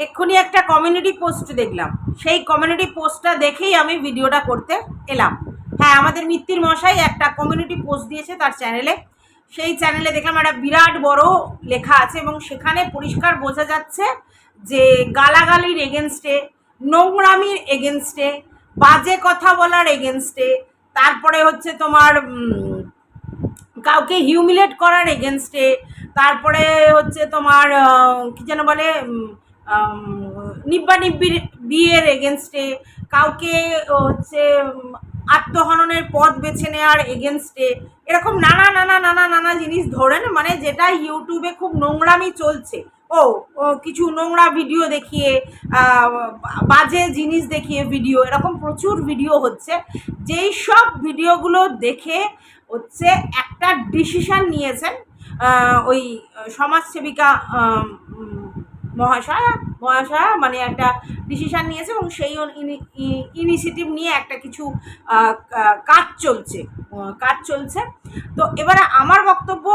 এক্ষুনি একটা community post দেখলাম। সেই কমিউনিটি পোস্টটা দেখেই আমি ভিডিওটা করতে এলাম। হ্যাঁ আমাদের মিত্তির মশাই একটা কমিউনিটি পোস্ট দিয়েছে তার চ্যানেলে সেই চ্যানেলে দেখলাম একটা বিরাট বড় লেখা আছে এবং সেখানে পরিষ্কার বোঝা যাচ্ছে যে গালাগালির এগেনস্টে নোংরামির এগেনস্টে বাজে কথা বলার এগেনস্টে তারপরে হচ্ছে তোমার কাউকে হিউমিলেট করার এগেনস্টে তারপরে হচ্ছে তোমার কী যেন বলে নিব্বা নিব্বির বিয়ের এগেনস্টে কাউকে হচ্ছে, আত্মহননের পথ বেছে নেওয়ার এগেনস্টে এরকম নানা নানা নানা নানা জিনিস ধরেন মানে যেটা ইউটিউবে খুব নোংরামি চলছে। ও কিছু নোংরা ভিডিও দেখিয়ে বাজে জিনিস দেখিয়ে ভিডিও এরকম প্রচুর ভিডিও হচ্ছে। যেই সব ভিডিওগুলো দেখে, হচ্ছে, একটা ডিসিশন নিয়েছেন ওই সমাজসেবিকা মহাশয়া মহাশয়া মানে একটা ডিসিশান নিয়েছে এবং সেই ইনিশিয়েটিভ নিয়ে একটা কিছু কাজ চলছে। কাজ চলছে। তো এবারে আমার বক্তব্য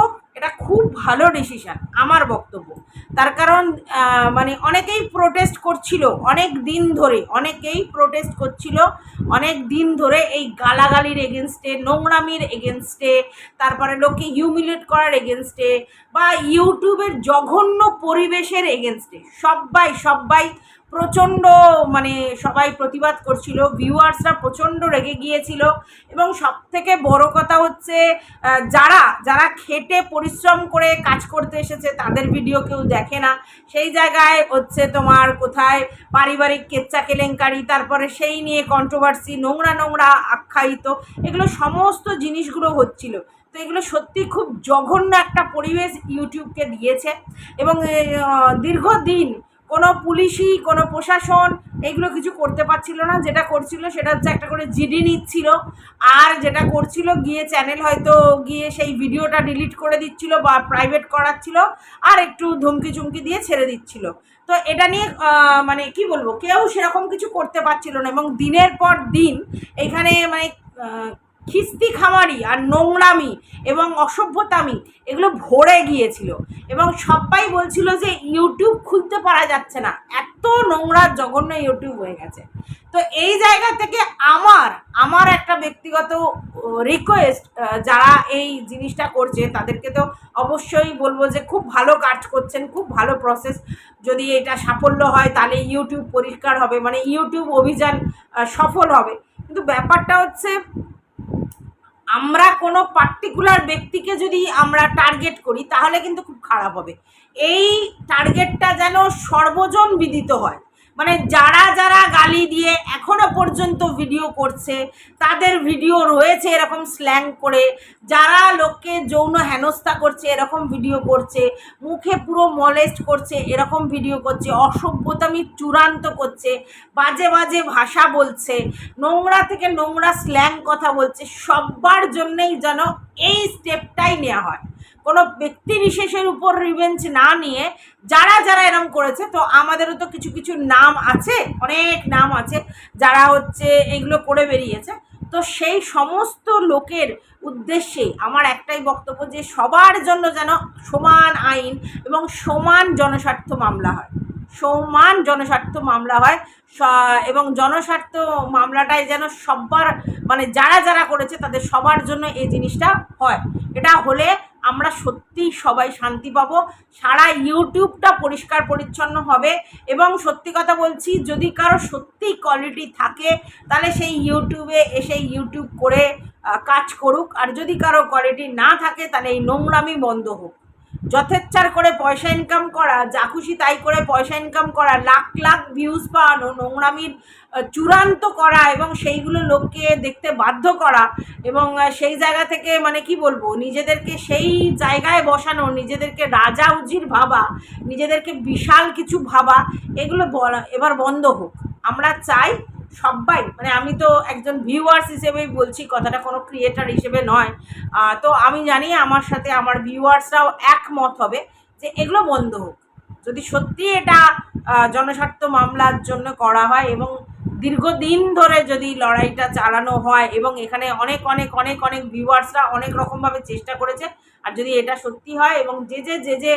এটা খুব ভালো ডিসিশন আমার বক্তব্য। তার কারণ মানে অনেকেই প্রোটেস্ট করছিল অনেক দিন ধরে, অনেকেই প্রোটেস্ট করছিল অনেক দিন ধরে এই গালাগালির এগেনস্টে নোংরামির এগেনস্টে তারপরে লোককে হিউমিলেট করার এগেনস্টে বা ইউটিউবের জঘন্য পরিবেশের এগেনস্টে সবাই সবাই প্রচণ্ড মানে সবাই প্রতিবাদ করছিল ভিউয়ার্সরা প্রচণ্ড রেগে গিয়েছিল এবং সব থেকে বড় কথা হচ্ছে যারা যারা খেটে পরিশ্রম করে কাজ করতে এসেছে তাদের ভিডিও কেউ দেখে না। সেই জায়গায় হচ্ছে তোমার কোথায় পারিবারিক কেচ্চা কেলেঙ্কারি, তারপরে সেই নিয়ে কন্ট্রোভার্সি নোংরা নোংরা আখ্যায়িত, এগুলো সমস্ত জিনিসগুলো হচ্ছিল। তো এগুলো সত্যি খুব জঘন্য একটা পরিবেশ ইউটিউবকে দিয়েছে এবং দীর্ঘদিন কোনো পুলিশই, কোনো প্রশাসন এগুলো কিছু করতে পারছিল না। যেটা করছিল সেটা হচ্ছে একটা করে জিডি নিচ্ছিল। আর যেটা করছিল গিয়ে চ্যানেল হয়তো গিয়ে সেই ভিডিওটা ডিলিট করে দিচ্ছিল বা প্রাইভেট করাচ্ছিল আর একটু ধমকি চুমকি দিয়ে ছেড়ে দিচ্ছিল। তো এটা নিয়ে মানে কি বলব, কেউ সেরকম কিছু করতে পারছিল না। এবং দিনের পর দিন এখানে মানে খিস্তি খামারি আর নোংরামি এবং অসভ্যতামি, এগুলো ভরে গিয়েছিল। এবং সবাই বলছিল যে ইউটিউব খুলতে পারা যাচ্ছে না। এত নোংরা, জঘন্য ইউটিউব হয়ে গেছে। তো এই জায়গা থেকে আমার আমার একটা ব্যক্তিগত রিকোয়েস্ট যারা এই জিনিসটা করছে, তাদেরকে তো অবশ্যই বলব যে খুব ভালো কাজ করছেন, খুব ভালো প্রসেস যদি এটা সাফল্য হয়, তাহলে ইউটিউব পরিষ্কার হবে মানে ইউটিউব অভিযান সফল হবে। কিন্তু ব্যাপারটা হচ্ছে আমরা কোনো পার্টিকুলার ব্যক্তিকে যদি আমরা টার্গেট করি, তাহলে কিন্তু খুব খারাপ হবে। এই টার্গেটটা যেন সর্বজন বিদিত হয়। মানে যারা যারা গালি দিয়ে এখনও পর্যন্ত ভিডিও করছে, তাদের ভিডিও রয়েছে এরকম স্ল্যাং করে। যারা লোককে যৌন হেনস্থা করছে, এরকম ভিডিও করছে, মুখে পুরো মলেস্ট করছে, এরকম ভিডিও করছে অসভ্যতামি চূড়ান্ত করছে, বাজে বাজে ভাষা বলছে, নোংরা থেকে নোংরা স্ল্যাং কথা বলছে সবার জন্যেই যেন এই স্টেপটাই নেওয়া হয়। কোনো ব্যক্তি বিশেষের উপর রিভেঞ্জ না নিয়ে যারা যারা এরম করেছে, তো আমাদেরও তো কিছু কিছু নাম আছে, অনেক নাম আছে যারা হচ্ছে এগুলো করে বেরিয়েছে। তো সেই সমস্ত লোকের উদ্দেশ্যে আমার একটাই বক্তব্য যে সবার জন্য যেন সমান আইন এবং সমান জনস্বার্থ মামলা হয়। সমান জনস্বার্থ মামলা হয় এবং জনস্বার্থ মামলাটায় যেন সবার মানে যারা যারা করেছে তাদের সবার জন্য এই জিনিসটা হয়। এটা হলে আমরা সত্যিই সবাই শান্তি পাবো। সারা ইউটিউবটা পরিষ্কার পরিচ্ছন্ন হবে এবং সত্যি কথা বলছি, যদি কারও সত্যি কোয়ালিটি থাকে, তাহলে সেই ইউটিউবে এসে ইউটিউব করে কাজ করুক। আর যদি কারও কোয়ালিটি না থাকে, তাহলে এই নোংরামি বন্ধ হোক। যথেচ্ছার করে পয়সা ইনকাম করা, যা খুশি তাই করে পয়সা ইনকাম করা, লাখ লাখ ভিউজ পাওয়ানো, নোংরামির চূড়ান্ত করা এবং সেইগুলো লোককে দেখতে বাধ্য করা এবং সেই জায়গা থেকে মানে কি বলব, নিজেদেরকে সেই জায়গায় বসানো, নিজেদেরকে রাজা উজির ভাবা, নিজেদেরকে বিশাল কিছু ভাবা, এগুলো বলা, এবার বন্ধ হোক। আমরা চাই সবাই মানে আমি তো একজন ভিউয়ার্স হিসেবেই বলছি, কথাটা কোনো ক্রিয়েটার হিসেবে নয়। তো আমি জানি আমার সাথে আমার ভিউয়ার্সরাও একমত হবে যে এগুলো বন্ধ হোক। যদি সত্যি এটা জনস্বার্থ মামলার জন্য করা হয় এবং দীর্ঘদিন ধরে যদি লড়াইটা চালানো হয় এবং এখানে অনেক অনেক অনেক অনেক ভিউয়ার্সরা অনেক রকমভাবে চেষ্টা করেছে, আর যদি এটা সত্যি হয় এবং যে যে যে যে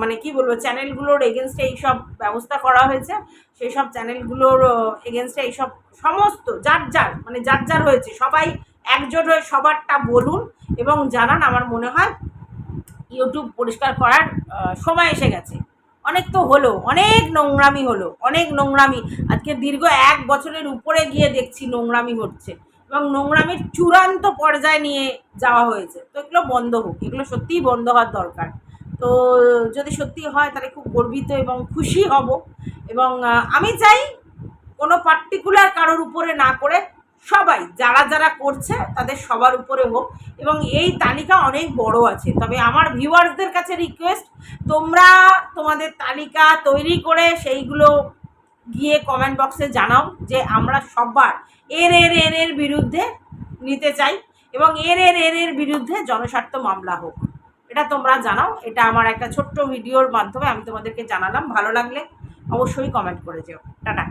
মানে কি বলব চ্যানেলগুলোর এগেনস্টে এইসব ব্যবস্থা করা হয়েছে সেই সব চ্যানেলগুলোর এগেনস্টে এইসব সমস্ত যার যার মানে যার যার হয়েছে, সবাই একজোট হয়ে সবারটা বলুন এবং জানান, আমার মনে হয় ইউটিউব পরিষ্কার করার সময় এসে গেছে। অনেক তো হলো, অনেক নোংরামি হলো, অনেক নোংরামি। আজকে দীর্ঘ এক বছরের উপরে গিয়ে দেখছি নোংরামি হচ্ছে এবং নোংরামির চূড়ান্ত পর্যায়ে নিয়ে যাওয়া হয়েছে। তো এগুলো বন্ধ হোক, এগুলো সত্যিই বন্ধ হওয়ার দরকার। তো যদি সত্যি হয় তাহলে খুব গর্বিত এবং খুশি হব এবং আমি চাই কোনো পার্টিকুলার কারোর উপরে না করে সবাই, যারা যারা করছে তাদের সবার উপরে হোক। এবং এই তালিকা অনেক বড় আছে। তবে আমার ভিউয়ার্সদের কাছে রিকোয়েস্ট, তোমরা তোমাদের তালিকা তৈরি করে সেইগুলো গিয়ে কমেন্ট বক্সে জানাও যে আমরা সবার এর এর এর এর বিরুদ্ধে নিতে চাই এবং এর এর এর এর বিরুদ্ধে জনস্বার্থ মামলা হোক। এটা তোমরা জানাও। এটা আমার একটা ছোট্ট ভিডিওর মাধ্যমে আমি তোমাদেরকে জানালাম। ভালো লাগলে অবশ্যই কমেন্ট করে যেও। টাটা।